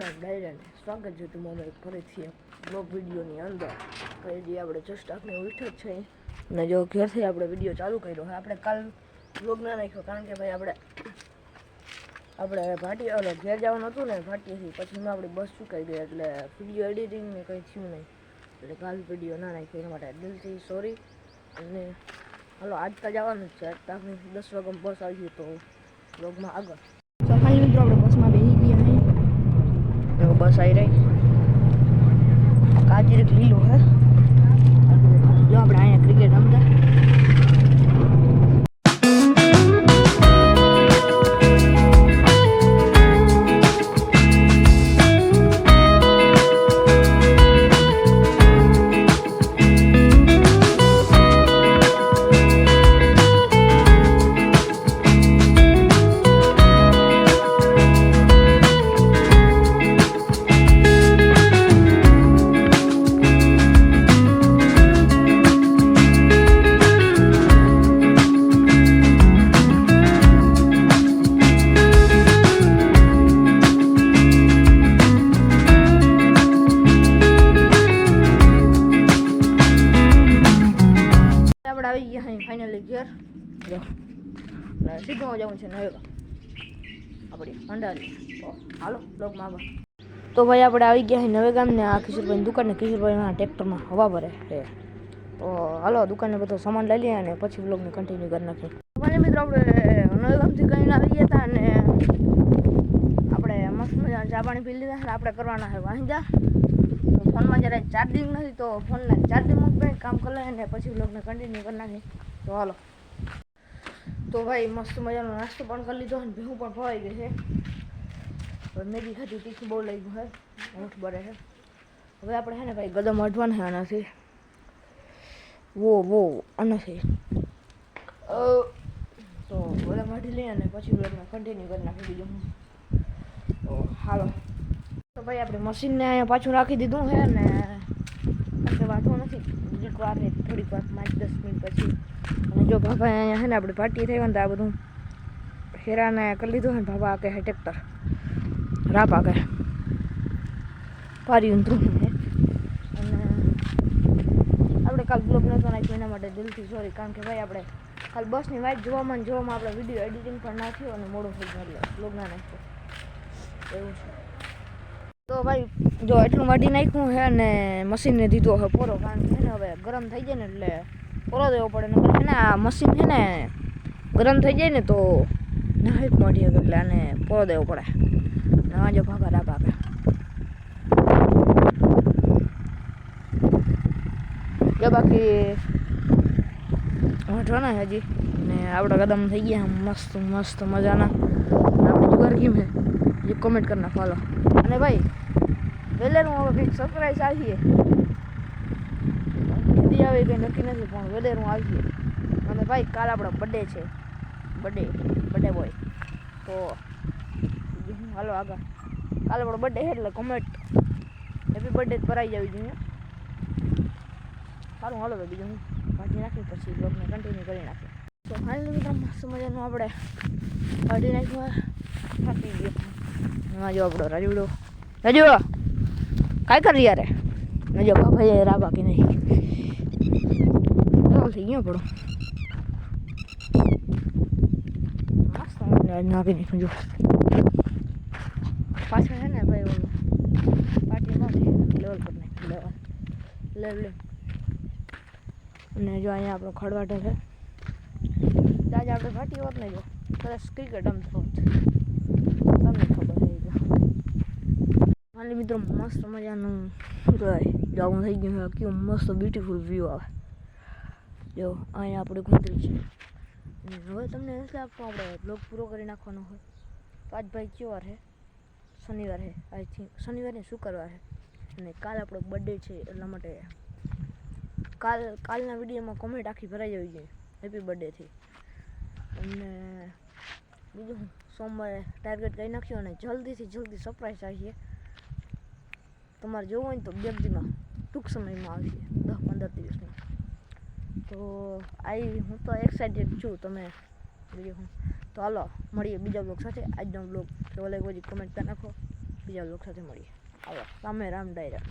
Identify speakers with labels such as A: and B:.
A: આપણા ડાયરાને સ્વાગત છે. તમારો એક ફરીથી બ્લોગ વિડીયોની અંદર. ફરીથી આપણે જસ્ટ આપણે ઉઠે જ છે અને જો ઘેરથી આપણે વીડિયો ચાલુ કર્યો હોય આપણે કાલ બ્લોગ ના રાખ્યો કારણ કે ભાઈ આપણે આપણે ભાટી ઓલો ઘેર જવાનું હતું ને ભાટીથી પછી મેં આપણી બસ ચૂકાઈ ગઈ. એટલે વીડિયો એડિટિંગ ને કંઈ થયું નહીં. એટલે કાલ વીડિયો ના નાખ્યો. એના માટે દિલથી સોરી અને હાલો, આજ તો જવાનું જ છે. આજ તો આપણે દસ વાગ્યામાં બસ આવી તો બ્લોગમાં આગળ. તો મિત્રો, આપણે બસમાં તો બસ આવી રહી. કાચી લીલો હે. જો આપણે અહીંયા અને સીધું જવું છે નવેગા આપણી ભંડારી તો હાલો બ્લોગમાં આગળ. તો ભાઈ આપણે આવી ગયા અહીં નવે ગામને, આ કિશોરભાઈની દુકાને. કિશોરભાઈના ટ્રેક્ટરમાં હવા ભરે છે. તો હાલો, દુકાને બધો સામાન લઈ લઈએ અને પછી બ્લોગને કન્ટિન્યુ કરી નાખીએ. ભાઈ મિત્રો આપણે નવે ગામથી કહીને આવી ગયા હતા અને આપણે મસ્ત મજા ચા પાણી પી લીધા આપણે કરવાના છે વાંજા ફોનમાં જ્યારે ચાર્જિંગ નથી, તો ફોનને ચાર્જિંગ મૂકી કામ કરી અને પછી બ્લોગને કન્ટિન્યુ કરી નાખીએ. તો હાલો. તો ભાઈ, મસ્ત મજાનો નાસ્તો પણ કરી લીધો અને ભેહું પણ ભવાઈ ગઈ છે. હવે મેગી ખાધી, તીખું બહુ લઈ ગયું છે ઊંઠ બરે છે હવે આપણે છે ને ભાઈ, ગદમ અડવાના છે. આનાથી વો વો આનાથી તો ગદમ અડી લઈએ અને પછી બ્લોગને કન્ટિન્યુ કરી નાખી દીધું તો હાલો. તો ભાઈ, આપણે મશીનને અહીંયા પાછું રાખી દીધું છે ને આપણે વાંધો નથી. વાર થોડીક વાર, પાંચ દસ મિનિટ પછી. અને જો બાબા અહીંયા હે ને આપણે પાર્ટી થઈ ને તો આ બધું હેરાને કરી લીધું છે ને બાબા આકે હે ટ્રેક્ટર રાપ આકે પારી ઊંધું છે અને આપણે કાલ બ્લોગ નહોતો નાખ્યો એના માટે દિલથી સોરી કારણ કે ભાઈ આપણે કાલ બસની વાઇટ જોવામાં ને જોવામાં આપણે વીડિયો એડિટિંગ પણ નાખ્યો અને મોડો થઈ ગયો બ્લોગ ના નાખ્યો. એવું છે. તો ભાઈ, જો એટલું વાટી નાખ્યું છે અને મશીનને દીધો હવે પોરો, કારણ કે ને હવે ગરમ થઈ જાય ને એટલે પોરો દેવો પડે ને છે ને આ મશીન છે ને ગરમ થઈ જાય ને તો નાહિક મોટી હશે એટલે આને પોરો દેવો પડે. નવા જો ભાગા રા ભાગા. જો બાકી ને હજી. ને આપણા કદમ થઈ ગયા મસ્ત મસ્ત મજાના. આપણી જુગાર કેમ છે, એ કોમેન્ટ કરી નાખો અને ભાઈ વેલેરું હવે કંઈક સરપ્રાઈઝ આવીએ. કેટલા કંઈ નક્કી નથી પણ વેલેર હું આવીએ. અને ભાઈ, કાલ આપણો બડે છે. બર્થડે બર્થડે બોય તો, હાલો આગળ. કાલ આપણો બર્થડે છે એટલે કોમેન્ટ હેપી બર્થડે જ ભરાઈ જવી જોઈએ. સારું, હાલો બીજું હું ભાજી નાખી પછી બ્લોગને કન્ટિન્યુ કરી નાખીએ તો ફાઇનલ મિત્રો મસ્ત મજાનું આપણે કાઢી નાખ્યું થાકી ગયો એમાં જો આપણો રાજુડો. રાજુ કાંઈ કરી યારે? નજો ભાઈ રાબા કે નહીં. પાગલ થઈ ગયો પડો નાખી દીધું જો. પાછળ છે ને ભાઈ ઓલું પાટીમાં લેવલ પર નાખી લેવલ. લેવ લેવ અને જો અહીંયા આપણો ખડવાટો છે. આજે આપણે ફાટી હોત ને જો કદાચ ક્રિકેટ રમતો હોત તમને ખબર થઈ ગયો માની મિત્રો મસ્ત મજાનું શું જવું થઈ ગયું કેવું મસ્ત બ્યુટીફુલ વ્યૂ આવે. જો, અહીંયા આપણે ગુંદરી છે. અને હવે તમને નથી લાગતું આપણે બ્લોગ પૂરો કરી નાખવાનો હોય. તો આજ ભાઈ કયો વાર છે શનિવાર છે આઈ થિંક શનિવાર ને શુક્રવાર છે અને કાલ આપણો બર્થડે છે, એટલા માટે કાલ, કાલના વિડીયોમાં કોમેન્ટ આખી ભરાઈ જવી જોઈએ. હેપી બર્થડેથી અને બીજું સોમવારે ટાર્ગેટ કરી નાખ્યો અને જલ્દીથી જલ્દી સરપ્રાઈઝ આવીએ. તમારે જોવું હોય ને તો બે દીમાં ટૂંક સમયમાં આવશે દસ પંદર દિવસમાં તો આઈ, હું તો એક્સાઇટેડ છું તમે હું. તો હાલો, મળીએ બીજા બ્લોગ સાથે. આજનો બ્લોગ કેવો લાગ્યો કમેન્ટ કરી નાખો. બીજા બ્લોગ સાથે મળીએ. હાલો, રામે રામ ડાયરા